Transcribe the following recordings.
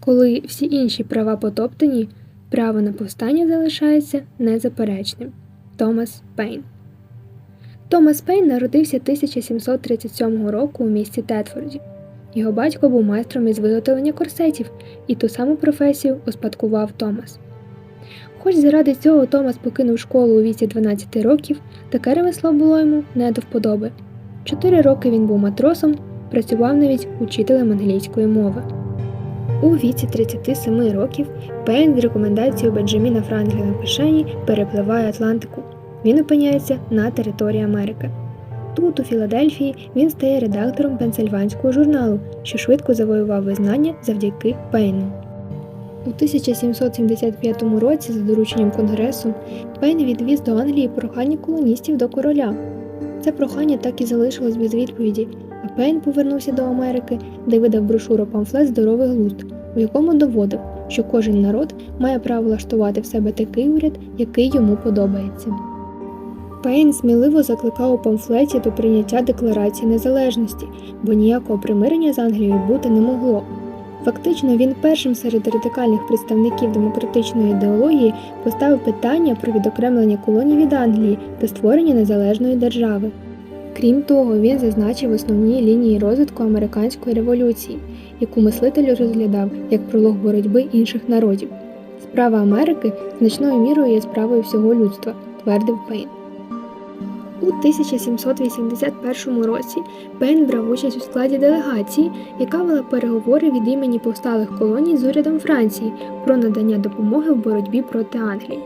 Коли всі інші права потоптані, право на повстання залишається незаперечним. Томас Пейн Томас Пейн народився 1737 року у місті Тетфорді. Його батько був майстром із виготовлення корсетів, і ту саму професію успадкував Томас. Хоч заради цього Томас покинув школу у віці 12 років, таке ремесло було йому не до вподоби. Чотири роки він був матросом, працював навіть учителем англійської мови. У віці 37 років Пейн з рекомендацією Бенджаміна Франкліна кишені перепливає Атлантику. Він опиняється на території Америки. Тут, у Філадельфії, він стає редактором пенсильванського журналу, що швидко завоював визнання завдяки Пейну. У 1775 році, за дорученням Конгресу, Пейн відвіз до Англії прохання колоністів до короля. Це прохання так і залишилось без відповіді, Пейн повернувся до Америки, де видав брошуру памфлет Здоровий глузд, у якому доводив, що кожен народ має право влаштувати в себе такий уряд, який йому подобається. Пейн сміливо закликав у памфлеті до прийняття Декларації незалежності, бо ніякого примирення з Англією бути не могло. Фактично, він першим серед радикальних представників демократичної ідеології поставив питання про відокремлення колоній від Англії та створення незалежної держави. Крім того, він зазначив основні лінії розвитку американської революції, яку мислитель розглядав як пролог боротьби інших народів. Справа Америки значною мірою є справою всього людства, твердив Пейн. У 1781 році Пейн брав участь у складі делегації, яка вела переговори від імені повсталих колоній з урядом Франції про надання допомоги в боротьбі проти Англії.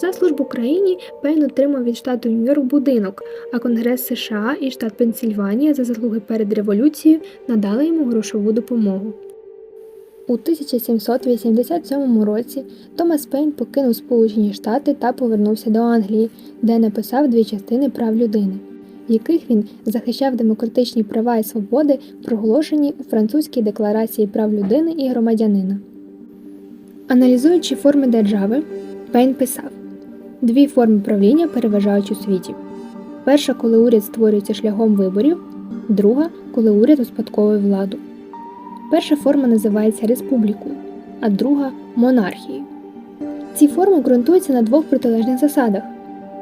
За службу країні Пейн отримав від штату Нью-Йорк будинок, а Конгрес США і штат Пенсільванія за заслуги перед революцією надали йому грошову допомогу. У 1787 році Томас Пейн покинув Сполучені Штати та повернувся до Англії, де написав дві частини прав людини, в яких він захищав демократичні права і свободи, проголошені у французькій декларації прав людини і громадянина. Аналізуючи форми держави, Пейн писав: дві форми правління переважають у світі. Перша, коли уряд створюється шляхом виборів, друга, коли уряд успадковує владу. Перша форма називається республікою, а друга монархією. Ці форми ґрунтуються на двох протилежних засадах: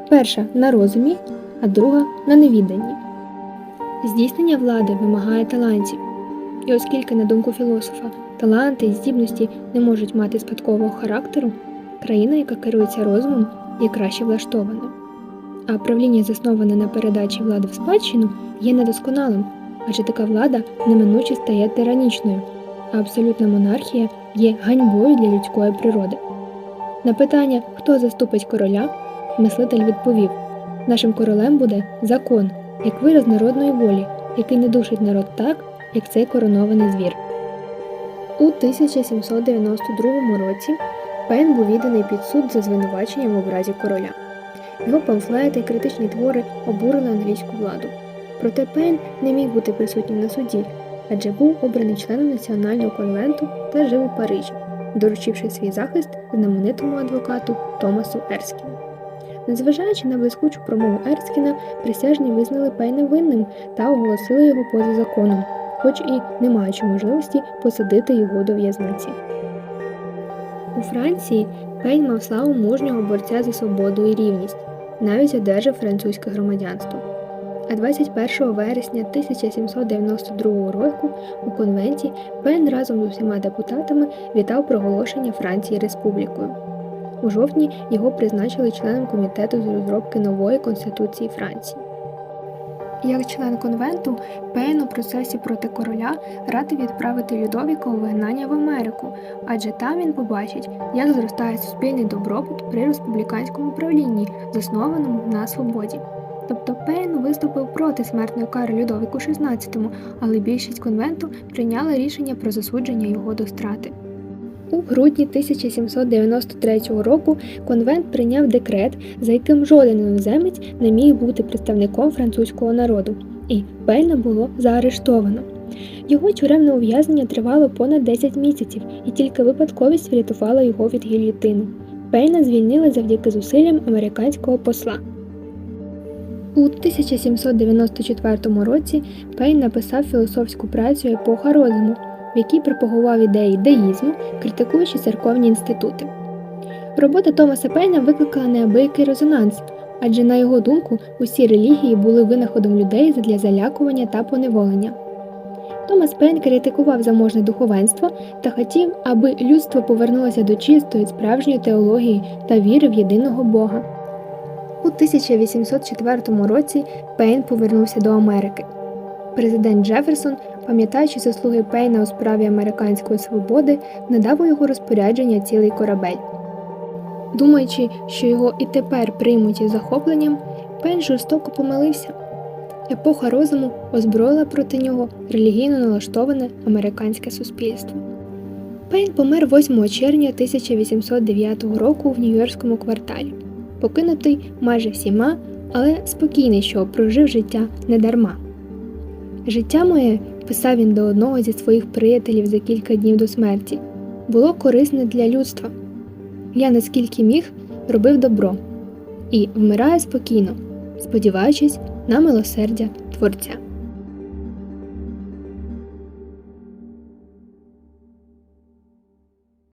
перша на розумі, а друга на невіданні. Здійснення влади вимагає талантів. І оскільки, на думку філософа, таланти і здібності не можуть мати спадкового характеру, країна, яка керується розумом, є краще влаштованою. А правління, засноване на передачі влади в спадщину, є недосконалим, адже така влада неминуче стає тиранічною, а абсолютна монархія є ганьбою для людської природи. На питання, хто заступить короля, мислитель відповів: нашим королем буде закон, як вираз народної волі, який не душить народ так, як цей коронований звір. У 1792 році Пейн був відданий під суд за звинуваченням в образі короля. Його памфлети і критичні твори обурили англійську владу. Проте Пейн не міг бути присутнім на суді, адже був обраний членом національного конвенту та жив у Парижі, доручивши свій захист знаменитому адвокату Томасу Ерскіну. Незважаючи на блискучу промову Ерскіна, присяжні визнали Пейна винним та оголосили його поза законом, хоч і не маючи можливості посадити його до в'язниці. У Франції Пейн мав славу мужнього борця за свободу і рівність, навіть одержав французьке громадянство. А 21 вересня 1792 року у конвенті Пен разом з усіма депутатами вітав проголошення Франції республікою. У жовтні його призначили членом комітету з розробки нової конституції Франції. Як член конвенту, Пейн у процесі проти короля радив відправити Людовіка у вигнання в Америку, адже там він побачить, як зростає суспільний добробут при республіканському правлінні, заснованому на свободі. Тобто Пейн виступив проти смертної кари Людовіку XVI, але більшість конвенту прийняла рішення про засудження його до страти. У грудні 1793 року конвент прийняв декрет, за яким жоден іноземець не міг бути представником французького народу, і Пейна було заарештовано. Його тюремне ув'язнення тривало понад 10 місяців, і тільки випадковість врятувала його від гільйотини. Пейна звільнили завдяки зусиллям американського посла. У 1794 році Пейн написав філософську працю Епоха розуму, в якій пропагував ідеї деїзму, критикуючи церковні інститути. Робота Томаса Пейна викликала неабиякий резонанс, адже, на його думку, усі релігії були винаходом людей для залякування та поневолення. Томас Пейн критикував заможне духовенство та хотів, аби людство повернулося до чистої справжньої теології та віри в єдиного Бога. У 1804 році Пейн повернувся до Америки. Президент Джеферсон, пам'ятаючи заслуги Пейна у справі американської свободи, надав у його розпорядження цілий корабель. Думаючи, що його і тепер приймуть із захопленням, Пейн жорстоко помилився. Епоха розуму озброїла проти нього релігійно налаштоване американське суспільство. Пейн помер 8 червня 1809 року в Нью-Йоркському кварталі, покинутий майже всіма, але спокійний, що прожив життя недарма. Життя моє, писав він до одного зі своїх приятелів за кілька днів до смерті, було корисне для людства. Я наскільки міг робив добро і вмираю спокійно, сподіваючись на милосердя Творця.